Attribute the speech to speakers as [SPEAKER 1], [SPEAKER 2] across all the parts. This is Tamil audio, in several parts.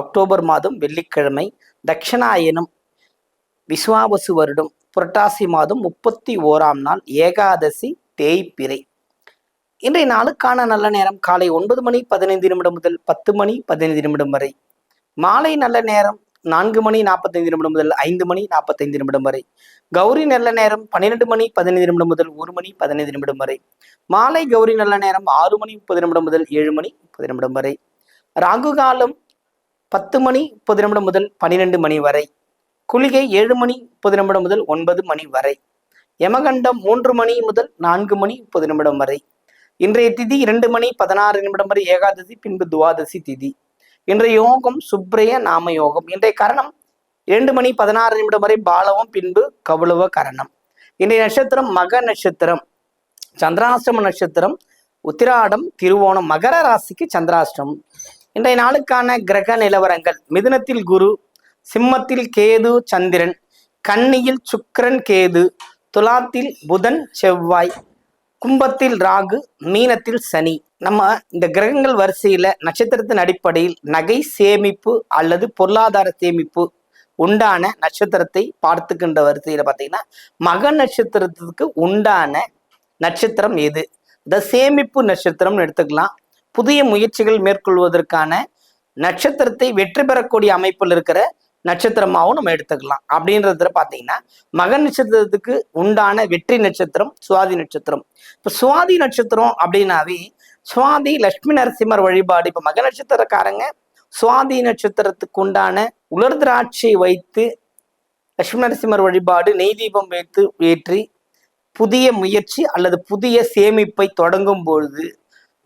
[SPEAKER 1] அக்டோபர் மாதம் வெள்ளிக்கிழமை தட்சிணாயனம் விஸ்வாவசு வருடம் புரட்டாசி மாதம் முப்பத்தி ஓராம் நாள் ஏகாதசி தேய்பிறை இன்றைய நாளுக்கான நல்ல நேரம் காலை ஒன்பது மணி பதினைந்து நிமிடம் முதல் பத்து மணி பதினைந்து நிமிடம் வரை. மாலை நல்ல நேரம் நான்கு மணி நாற்பத்தைந்து நிமிடம் முதல் ஐந்து மணி நாற்பத்தைந்து நிமிடம் வரை. கௌரி நல்ல நேரம் பன்னிரெண்டு மணி பதினைந்து நிமிடம் முதல் ஒரு மணி பதினைந்து நிமிடம் வரை. மாலை கௌரி நல்ல நேரம் ஆறு மணி முப்பது நிமிடம் முதல் ஏழு மணி முப்பது நிமிடம் வரை. ராகு காலம் பத்து மணி முப்பது நிமிடம் முதல் பன்னிரெண்டு மணி வரை. குளிகை ஏழு மணி முப்பது நிமிடம் முதல் ஒன்பது மணி வரை. யமகண்டம் மூன்று மணி முதல் நான்கு மணி முப்பது நிமிடம் வரை. இன்றைய திதி இரண்டு மணி பதினாறு நிமிடம் வரை ஏகாதசி பின்பு துவாதசி திதி. இன்றைய யோகம் சுப்ரய நாம யோகம். இன்றைய கரணம் இரண்டு மணி பதினாறு நிமிடம் வரை பாலவம் பின்பு கவுளவ கரணம். இன்றைய நட்சத்திரம் மக நட்சத்திரம். சந்திராஷ்டம நட்சத்திரம் உத்திராடம் திருவோணம் மகர ராசிக்கு சந்திராஷ்டமம். இன்றைய நாளுக்கான கிரக நிலவரங்கள். மிதுனத்தில் குரு சிம்மத்தில் கேது சந்திரன் கன்னியில் சுக்கரன் கேது துலாத்தில் புதன் செவ்வாய் கும்பத்தில் ராகு மீனத்தில் சனி. நம்ம இந்த கிரகங்கள் வரிசையில நட்சத்திரத்தின் அடிப்படையில் நகை சேமிப்பு அல்லது பொருளாதார சேமிப்பு உண்டான நட்சத்திரத்தை பார்த்துக்கின்ற வரிசையில பார்த்தீங்கன்னா மக நட்சத்திரத்துக்கு உண்டான நட்சத்திரம் எது? இந்த சேமிப்பு நட்சத்திரம்னு எடுத்துக்கலாம். புதிய முயற்சிகள் மேற்கொள்வதற்கான நட்சத்திரத்தை வெற்றி பெறக்கூடிய அமைப்பில் இருக்கிற நட்சத்திரமாகவும் நம்ம எடுத்துக்கலாம். அப்படின்றதுல பார்த்தீங்கன்னா மகன் நட்சத்திரத்துக்கு உண்டான வெற்றி நட்சத்திரம் சுவாதி நட்சத்திரம். இப்போ சுவாதி நட்சத்திரம் அப்படின்னாவே சுவாதி லட்சுமி நரசிம்மர் வழிபாடு. இப்போ மக நட்சத்திரக்காரங்க சுவாதி நட்சத்திரத்துக்கு உண்டான உலர் திராட்சை வைத்து லட்சுமி நரசிம்மர் வழிபாடு நெய் தீபம் வைத்து ஏற்றி புதிய முயற்சி அல்லது புதிய சேமிப்பை தொடங்கும் பொழுது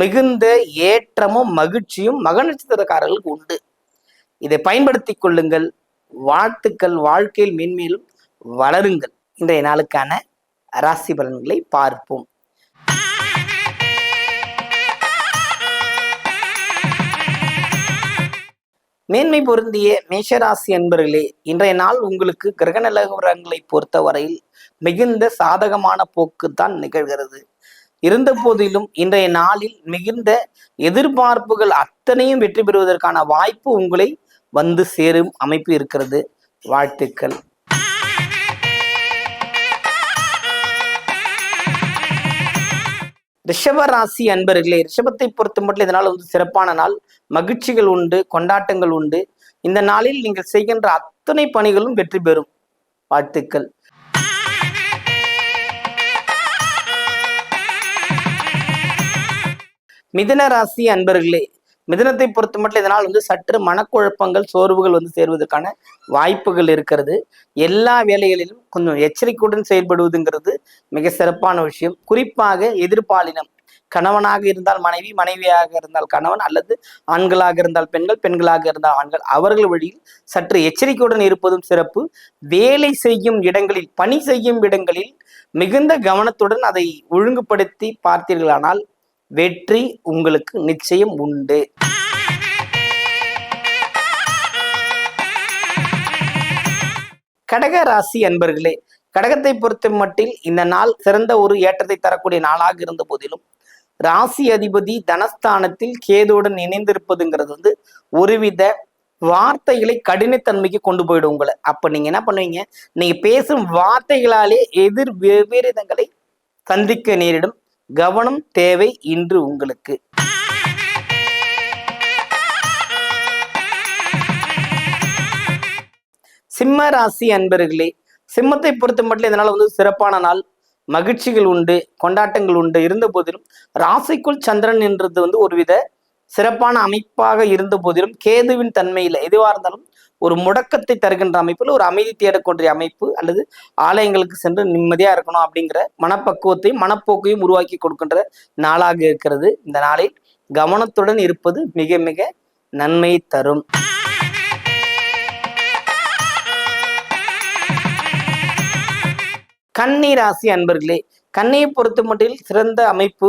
[SPEAKER 1] மிகுந்த ஏற்றமும் மகிழ்ச்சியும் மக நட்சத்திரக்காரர்களுக்கு உண்டு. இதை பயன்படுத்திக் கொள்ளுங்கள். வாழ்த்துக்கள் வாழ்க்கையில் மென்மேலும் வளருங்கள். இன்றைய நாளுக்கான ராசி பலன்களை பார்ப்போம். மேன்மை பொருந்திய மேஷராசி அன்பர்களே இன்றைய நாள் உங்களுக்கு கிரக நிலவரங்களை பொறுத்தவரையில் மிகுந்த சாதகமான போக்கு தான் நிகழ்கிறது. இருந்த போதிலும் இன்றைய நாளில் மிகுந்த எதிர்பார்ப்புகள் அத்தனையும் வெற்றி பெறுவதற்கான வாய்ப்பு உங்களை வந்து சேரும் அமைப்பு இருக்கிறது. வாழ்த்துக்கள். ரிஷப ராசி அன்பர்களே ரிஷபத்தை பொறுத்த மட்டும் இதனால் வந்து சிறப்பான நாள். மகிழ்ச்சிகள் உண்டு கொண்டாட்டங்கள் உண்டு. இந்த நாளில் நீங்கள் செய்கின்ற அத்தனை பணிகளும் வெற்றி பெறும். வாழ்த்துக்கள். மிதன ராசி அன்பர்களே மிதனத்தை பொறுத்த மட்டும் இதனால் வந்து சற்று மனக்குழப்பங்கள் சோர்வுகள் வந்து சேர்வதற்கான வாய்ப்புகள் இருக்கிறது. எல்லா வேலைகளிலும் கொஞ்சம் எச்சரிக்கையுடன் செயல்படுவதுங்கிறது மிக சிறப்பான விஷயம். குறிப்பாக எதிர்பாலினம். கணவனாக இருந்தால் மனைவி மனைவியாக இருந்தால் கணவன் அல்லது ஆண்களாக இருந்தால் பெண்கள் பெண்களாக இருந்தால் ஆண்கள். அவர்கள் வழியில் சற்று எச்சரிக்கையுடன் இருப்பதும் சிறப்பு. வேலை செய்யும் இடங்களில் பணி செய்யும் இடங்களில் மிகுந்த கவனத்துடன் அதை ஒழுங்குபடுத்தி பார்த்தீர்களானால் வெற்றி உங்களுக்கு நிச்சயம் உண்டு. கடக ராசி அன்பர்களே கடகத்தை பொறுத்த மட்டில் இந்த நாள் சிறந்த ஒரு ஏற்றத்தை தரக்கூடிய நாளாக இருந்த போதிலும் ராசி அதிபதி தனஸ்தானத்தில் கேதுவுடன் இணைந்திருப்பதுங்கிறது வந்து ஒருவித வார்த்தைகளை கடினத்தன்மைக்கு கொண்டு போயிடும் உங்களை. அப்ப நீங்க என்ன பண்ணுவீங்க? நீங்க பேசும் வார்த்தைகளாலே எதிர் விபரீதங்களை சந்திக்க நேரிடும். கவனம் தேவை இன்று உங்களுக்கு. சிம்ம ராசி அன்பர்களே சிம்மத்தை பொறுத்த மட்டும் இதனால் வந்து சிறப்பான நாள் மகிழ்ச்சிகள் உண்டு கொண்டாட்டங்கள் உண்டு. இருந்த போதிலும் ராசிக்குள் சந்திரன் என்றது வந்து ஒருவித சிறப்பான அமைப்பாக இருந்த போதிலும் கேதுவின் தன்மையில் எதுவாக இருந்தாலும் ஒரு முடக்கத்தை தருகின்ற அமைப்பில் ஒரு அமைதி தேடக்கூடிய அமைப்பு அல்லது ஆலயங்களுக்கு சென்று நிம்மதியாக இருக்கணும் அப்படிங்கிற மனப்பக்குவத்தையும் மனப்போக்கையும் உருவாக்கி கொடுக்கின்ற நாளாக இருக்கிறது. இந்த நாளில் கவனத்துடன் இருப்பது மிக மிக நன்மை தரும். கன்னி ராசி அன்பர்களே கண்ணியை பொறுத்த மட்டில் சிறந்த அமைப்பு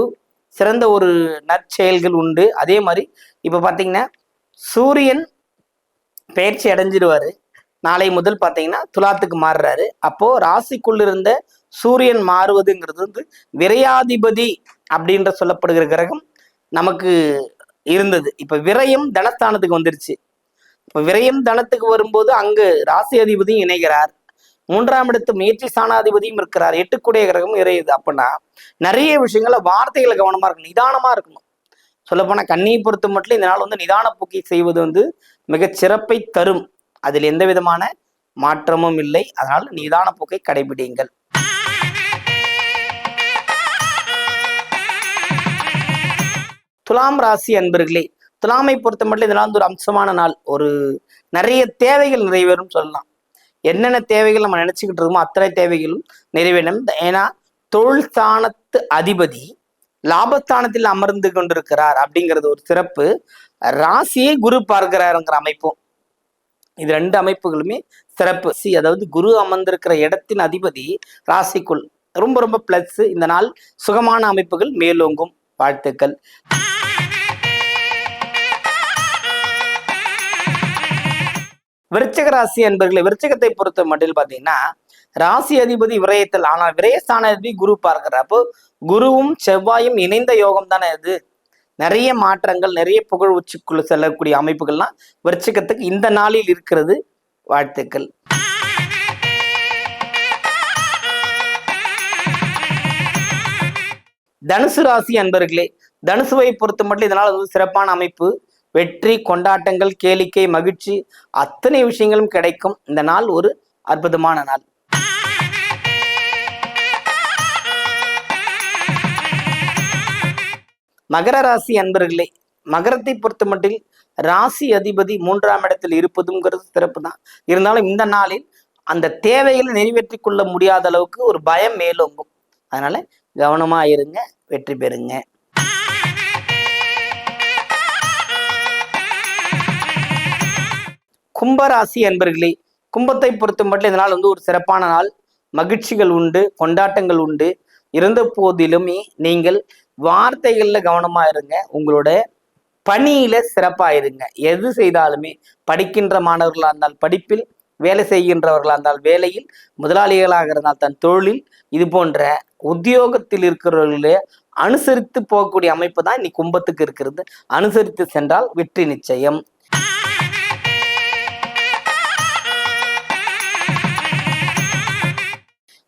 [SPEAKER 1] சிறந்த ஒரு நற்செயல்கள் உண்டு. அதே மாதிரி இப்போ பார்த்தீங்கன்னா சூரியன் பயிற்சி அடைஞ்சிடுவார் நாளை முதல் பார்த்தீங்கன்னா துலாத்துக்கு மாறுறாரு. அப்போது ராசிக்குள்ளிருந்த சூரியன் மாறுவதுங்கிறது வந்து விரையாதிபதி அப்படின்ற சொல்லப்படுகிற கிரகம் நமக்கு இருந்தது. இப்போ விரயம் தனஸ்தானத்துக்கு வந்துருச்சு. இப்போ விரயம் தனத்துக்கு வரும்போது அங்கு ராசி அதிபதியும் இணைகிறார். மூன்றாம் இடத்து முயற்சி சாணாதிபதியும் இருக்கிறார். எட்டுக்குடைய கிரகமும் இறையுது. அப்படின்னா நிறைய விஷயங்கள வார்த்தைகளை கவனமா இருக்கணும். நிதானமா இருக்கணும். சொல்லப்போனா கண்ணியை பொறுத்த மட்டும் இந்த நாள் வந்து நிதான போக்கை செய்வது வந்து மிக சிறப்பை தரும். அதில் எந்த விதமான மாற்றமும் இல்லை. அதனால் நிதான போக்கை கடைபிடிங்கள் துலாம் ராசி அன்பர்களே துலாமை பொறுத்த மட்டும் இதெல்லாம் வந்து ஒரு அம்சமான நாள். ஒரு நிறைய தேவைகள் நிறைவேறும் சொல்லலாம். என்னென்ன தேவைகள் நம்ம நினைச்சுக்கிட்டு இருக்கோமோ அத்தனை தேவைகளும் நிறைவேறும் ஏன்னா தொழில் ஸ்தானத்து அதிபதி லாபஸ்தானத்தில் அமர்ந்து கொண்டிருக்கிறார் அப்படிங்கிறது ஒரு சிறப்பு. ராசியை குரு பார்க்கிறாருங்கிற அமைப்பும் இது ரெண்டு அமைப்புகளுமே சிறப்பு. சி அதாவது குரு அமர்ந்திருக்கிற இடத்தின் அதிபதி ராசிக்குள். ரொம்ப ரொம்ப பிளஸ் இந்த நாள் சுகமான அமைப்புகள் மேலோங்கும். வாழ்த்துக்கள். விருச்சக ராசி என்பர்களை விருச்சகத்தை பொறுத்த மட்டில் பார்த்தீங்கன்னா ராசி அதிபதி விரயத்தில் ஆனால் விரயஸ்தான அதிபதி குரு பார்க்கிறார். அப்போ குருவும் செவ்வாயும் இணைந்த யோகம் தானே இது. நிறைய மாற்றங்கள் நிறைய புகழ் உச்சிக்குள்ள செல்லக்கூடிய அமைப்புகள்லாம் விருச்சகத்துக்கு இந்த நாளில் இருக்கிறது. வாழ்த்துக்கள். தனுசு ராசி அன்பர்களே தனுசுவை பொறுத்த மட்டும் இதனால் வந்து சிறப்பான அமைப்பு. வெற்றி கொண்டாட்டங்கள் கேளிக்கை மகிழ்ச்சி அத்தனை விஷயங்களும் கிடைக்கும். இந்த நாள் ஒரு அற்புதமான நாள். மகர ராசி அன்பர்களே மகரத்தை பொறுத்த மட்டில் ராசி அதிபதி மூன்றாம் இடத்தில் இருப்பதுங்கிறது சிறப்பு தான் இருந்தாலும் இந்த நாளில் அந்த தேவைகளை நிறைவேற்றி கொள்ள முடியாத அளவுக்கு ஒரு பயம் மேலோங்கும். அதனால கவனமா இருங்க வெற்றி பெறுங்க. கும்பராசி என்பர்களே கும்பத்தை பொறுத்த மட்டும் இந்த நாள் வந்து ஒரு சிறப்பான நாள். மகிழ்ச்சிகள் உண்டு கொண்டாட்டங்கள் உண்டு. இருந்த போதிலுமே நீங்கள் வார்த்தைகளில் கவனமாக இருங்க. உங்களோட பணியில சிறப்பாக இருங்க. எது செய்தாலுமே படிக்கின்ற மாணவர்களாக இருந்தால் படிப்பில் வேலை செய்கின்றவர்களாக இருந்தால் வேலையில் முதலாளிகளாக இருந்தால் தன் தொழிலில். இது போன்ற உத்தியோகத்தில் இருக்கிறவர்களே அனுசரித்து போகக்கூடிய அமைப்பு தான் இன்னைக்கு கும்பத்துக்கு இருக்கிறது. அனுசரித்து சென்றால் வெற்றி நிச்சயம்.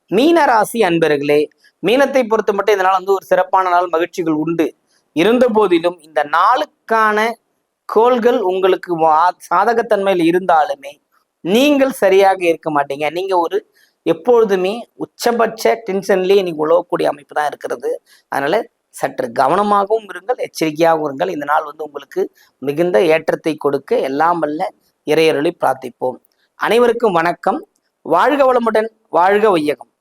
[SPEAKER 1] மீன ராசி அன்பர்களே மீனத்தை பொறுத்த மட்டும் இந்த நாள் வந்து ஒரு சிறப்பான நாள் மகிழ்ச்சிகள் உண்டு. இருந்த போதிலும் இந்த நாளுக்கான கோள்கள் உங்களுக்கு வா- சாதகத்தன்மையில் இருந்தாலுமே நீங்கள் சரியாக இருக்க மாட்டீங்க. நீங்க ஒரு எப்பொழுதுமே உச்சபட்ச டென்ஷன்லேயே நீங்க உழவக்கூடிய அமைப்பு தான் இருக்கிறது. அதனால சற்று கவனமாகவும் இருங்கள் எச்சரிக்கையாகவும் இருங்கள். இந்த நாள் வந்து உங்களுக்கு மிகுந்த ஏற்றத்தை கொடுக்க எல்லாம் வல்ல இறையருளை பிரார்த்திப்போம். அனைவருக்கும் வணக்கம். வாழ்க வளமுடன் வாழ்க வையகம்.